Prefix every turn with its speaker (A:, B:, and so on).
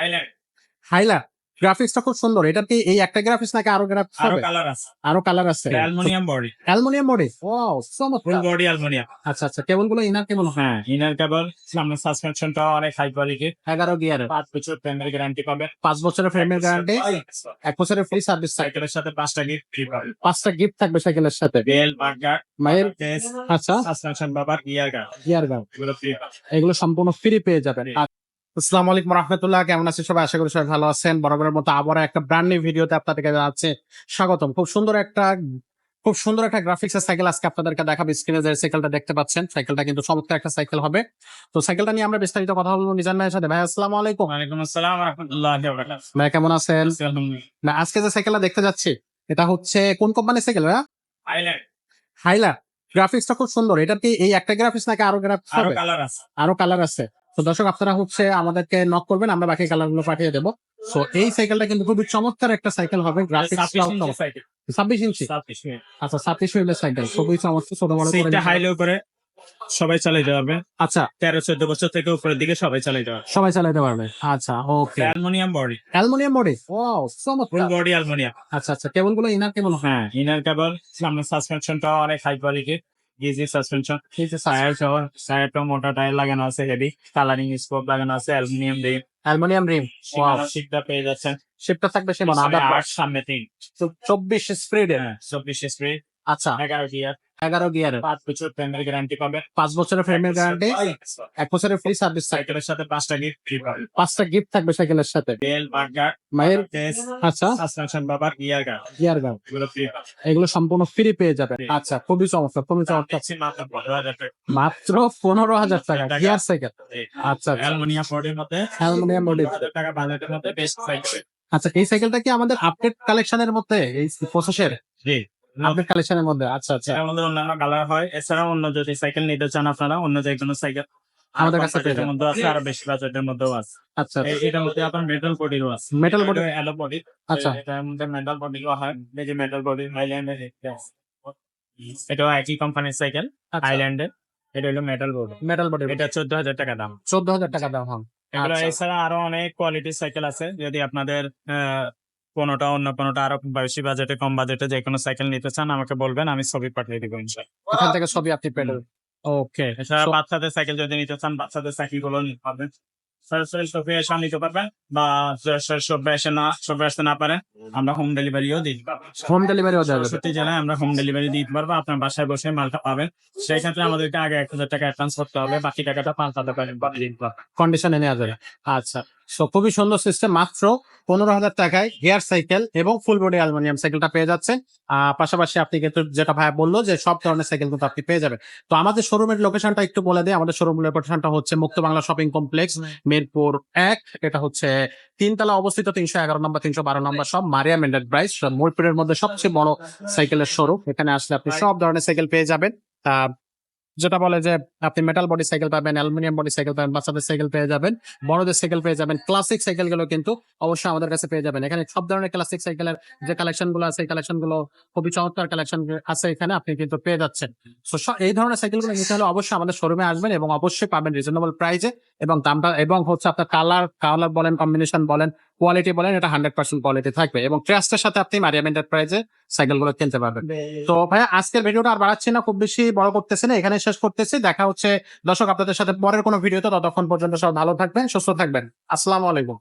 A: Island
B: হাইলা গ্রাফিক্সটা খুব সুন্দর। এটা কি এই একটা গ্রাফিক্স নাকি আরও গ্রাফিক্স আরও
A: কালার আছে।
B: আরও কালার আছে।
A: Aluminium body
B: aluminium body wow
A: full body aluminium
B: আচ্ছা আচ্ছা কেবলগুলো ইনার কেবল
A: হ্যাঁ ইনার কেবল সামনে সাসপেনশনটা অনেক হাই কোয়ালিটি
B: এগারো গিয়ারের
A: পাঁচ বছর প্রেমের গ্যারান্টি পাবে।
B: পাঁচ বছরের ফ্রেমের গ্যারান্টি এক বছরের ফ্রি সার্ভিস
A: সাইকেলের সাথে পাঁচটা গিফট ফ্রি পাবে।
B: পাঁচটা গিফট থাকবে সাইকেলের সাথে।
A: বেল বার্গার কেস
B: আচ্ছা।
A: সাসপেনশন বাবার গিয়ার গার্ড
B: গিয়ার
A: এগুলো ফ্রি
B: এগুলো সম্পূর্ণ ফ্রি পেয়ে যাবেন। আসসালামু আলাইকুম রহমতুল্লাহ কেমন আছে সবাই? আশা করি সবাই ভালো আছেন। বরাবরের মতো আবার একটা ব্র্যান্ড নিউ ভিডিওতে আপনাদেরকে জানাচ্ছে স্বাগতম। খুব সুন্দর একটা খুব সুন্দর একটা গ্রাফিক্স এর সাইকেল আজকে আপনাদেরকে দেখাবো। স্ক্রিনে যে সাইকেলটা দেখতে পাচ্ছেন সাইকেলটা কিন্তু চমৎকার একটা সাইকেল হবে। তো সাইকেলটা নিয়ে আমরা বিস্তারিত কথা বলব নিজান ভাইয়ের সাথে। ভাই আসসালামু আলাইকুম।
A: ওয়ালাইকুম আসসালাম রহমতুল্লাহ
B: ভাই কেমন আছেন? না আজকে যে সাইকেলটা দেখতে যাচ্ছি এটা হচ্ছে কোন কোম্পানির সাইকেল ভাইয়া?
A: আইল্যান্ড
B: হাইলা গ্রাফিক্সটা খুব সুন্দর। এটা কি এই একটা গ্রাফিক্স নাকি আরও গ্রাফিক্স আরও
A: কালার আছে।
B: আরও কালার আছে। তো দর্শক আপনারা হচ্ছে আমাদেরকে নক করবেন আমরা বাকি কালারগুলো পাঠিয়ে দেবো। তো এই সাইকেলটা কিন্তু খুবই চমৎকার একটা সাইকেল হবে ছাব্বিশ ইঞ্চি আচ্ছা ছাব্বিশ হুইলের সাইকেল খুবই চমৎকার ছোট বড় করে
A: সিটটা হাই লো করে সবাই চালাইতে পারবে।
B: আচ্ছা।
A: তেরো চোদ্দ বছর থেকে উপরের দিকে সবাই চালাইতে পারবে।
B: সবাই চালাতে পারবে। আচ্ছা okay
A: aluminium body.
B: Aluminium body? ও
A: ফুল বডি অ্যালুমিনিয়াম।
B: আচ্ছা আচ্ছা কেবলগুলো ইনার কেবল
A: হ্যাঁ ইনার কেবল সামনে সাসপেনশনটা অনেক high quality easy suspension tyre সহ টায়ারটা মোটা টায়ার লাগানো আছে হেভি কালারিং স্কোপ লাগানো আছে অ্যালুমিনিয়াম রিম
B: অ্যালুমিনিয়াম রিম
A: সিটটা পেয়ে যাচ্ছেন।
B: শিপটা থাকবে সে মানে
A: আট সামনে তিন।
B: চব্বিশ স্পিডের
A: হ্যাঁ চব্বিশ স্প্রে
B: আচ্ছা।
A: এগারো গিয়ার
B: এগারো গিয়ারের
A: পাঁচ বছর প্রেমের গ্যারান্টি পাবে
B: পাঁচ বছরের ফ্রেমের গ্যারান্টি এক বছরের ফ্রি সার্ভিস
A: সাইকেলের সাথে পাঁচটা গিফট ফ্রি পাবে
B: পাঁচটা গিফট থাকবে সাইকেলের সাথে।
A: বেল বার্গার
B: আচ্ছা।
A: সাসপেনশন বাবার গিয়ার
B: গিয়ার গান
A: এগুলো ফ্রি
B: এগুলো সম্পূর্ণ ফ্রি পেয়ে যাবেন। আচ্ছা খুবই চমৎকার খুবই চমৎকার।
A: মাত্র পনেরো হাজার টাকা।
B: গিয়ার সাইকেল আচ্ছা
A: অ্যালুমিনিয়াম বডির মধ্যে।
B: অ্যালুমিনিয়াম বডি
A: টাকা বাজেটের মধ্যে বেস্ট সাইকেল
B: আচ্ছা এই সাইকেলটা কি আমাদের আপডেট কালেকশনের মধ্যে এই প্রসেসের
A: জি।
B: আপডেট কালেকশনের মধ্যে আচ্ছা আচ্ছা।
A: মধ্যে অন্যান্য কালার হয় এছাড়াও অন্য যদি সাইকেল নিতে চান আপনারা অন্য যে কোনো সাইকেল
B: আমাদের কাছে পেয়ে
A: মধ্যে আছে আরও বেশি বাজেটের মধ্যেও আছে।
B: আচ্ছা
A: এই- এটার মধ্যে আপনার মেটাল বডিরও আছে।
B: মেটাল বডি
A: এলো বডি
B: আচ্ছা।
A: এটার মধ্যে মেটাল বডিরও হয়। এই যে মেটাল বডি হাইল্যান্ডের এটাও একই কোম্পানির সাইকেল
B: আচ্ছা।
A: হাইল্যান্ডের এটা হলো মেটাল বডি
B: মেটাল বডি
A: এটা চোদ্দ হাজার টাকা দাম।
B: চোদ্দ হাজার টাকা দাম হন আচ্ছা।
A: এছাড়া আরও অনেক কোয়ালিটির সাইকেল আছে। যদি আপনাদের আহ, কোনোটা অন্য কোনোটা আরও বেশি বাজেটে কম বাজেটে যে কোনো সাইকেল নিতে চান আমাকে বলবেন আমি ছবি পাঠিয়ে দিব
B: এখান থেকে সবই আপনি পেলেন ওকে
A: এছাড়া বাচ্চাদের সাইকেল যদি নিতে চান বাচ্চাদের সাইকেলগুলো নিতে পারবেন। সরাসরি শপে এসে নিতে পারবেন বা শপে এসে না শপে আসতে না পারেন আমরা হোম ডেলিভারিও দিই
B: হোম ডেলিভারিও
A: সত্যি জেলায় আমরা হোম ডেলিভারি দিতে পারব আপনার বাসায় বসে মালটা পাবেন। সেই ক্ষেত্রে আমাদেরকে আগে এক হাজার টাকা অ্যাডভান্স করতে হবে বাকি টাকাটা পাঁচ হাজার টাকা দিতে পারবেন
B: কন্ডিশনে নেওয়া যাবে। আচ্ছা সো খুবই সুন্দর সিস্টেম মাত্র পনেরো হাজার টাকায় গিয়ার সাইকেল এবং ফুল বডি অ্যালুমিনিয়াম সাইকেলটা পেয়ে যাচ্ছেন। আহ, পাশাপাশি আপনি কিন্তু যেটা ভাই বলল যে সব ধরনের সাইকেল কিন্তু আপনি পেয়ে যাবেন। তো আমাদের শোরুমের লোকেশনটা একটু বলে দেয় আমাদের শোরুমের লোকেশনটা হচ্ছে মুক্ত বাংলা শপিং কমপ্লেক্স মিরপুর এক। এটা হচ্ছে তিনতলা অবস্থিত তিনশো এগারো নম্বর তিনশো বারো নম্বর সব মারিয়া মারিয়াম এন্টারপ্রাইজ মিরপুরের মধ্যে সবচেয়ে বড় সাইকেলের শোরুম। এখানে আসলে আপনি সব ধরনের সাইকেল পেয়ে যাবেন। আহ, যেটা বলে যে আপনি মেটাল বডি সাইকেল পাবেন অ্যালুমিনিয়াম বডি সাইকেল পাবেন, বাচ্চাদের সাইকেল পেয়ে যাবেন, বড়দের সাইকেল পেয়ে যাবেন ক্লাসিক সাইকেলগুলো কিন্তু অবশ্যই আমাদের কাছে পেয়ে যাবেন। এখানে সব ধরনের ক্লাসিক সাইকেলের যে কালেকশনগুলো আছে, এই কালেকশনগুলো খুবই চমৎকার কালেকশন আছে এখানে, আপনি কিন্তু পেয়ে যাচ্ছেন। তো এই ধরনের সাইকেলগুলো নিতে হলে অবশ্যই আমাদের শোরুমে আসবেন এবং অবশ্যই পাবেন রিজনেবল প্রাইসে এবং দামটা, এবং হচ্ছে আপনার কালার কালার বলেন কম্বিনেশন বলেন কোয়ালিটি বলেন এটা হান্ড্রেড পার্সেন্ট কোয়ালিটি থাকবে। এবং ট্রাস্টের সাথে আপনি মারিয়াম এন্টারপ্রাইজে সাইকেলগুলো কিনতে পারবেন। তো ভাইয়া আজকের ভিডিওটা আর বাড়াচ্ছি না খুব বেশি বড় করতেছে না এখানে শেষ করতেছি। দেখা হচ্ছে দর্শক আপনাদের সাথে পরের কোনো ভিডিওতে ততক্ষণ পর্যন্ত সব ভালো থাকবেন সুস্থ থাকবেন। আসসালাম আলাইকুম।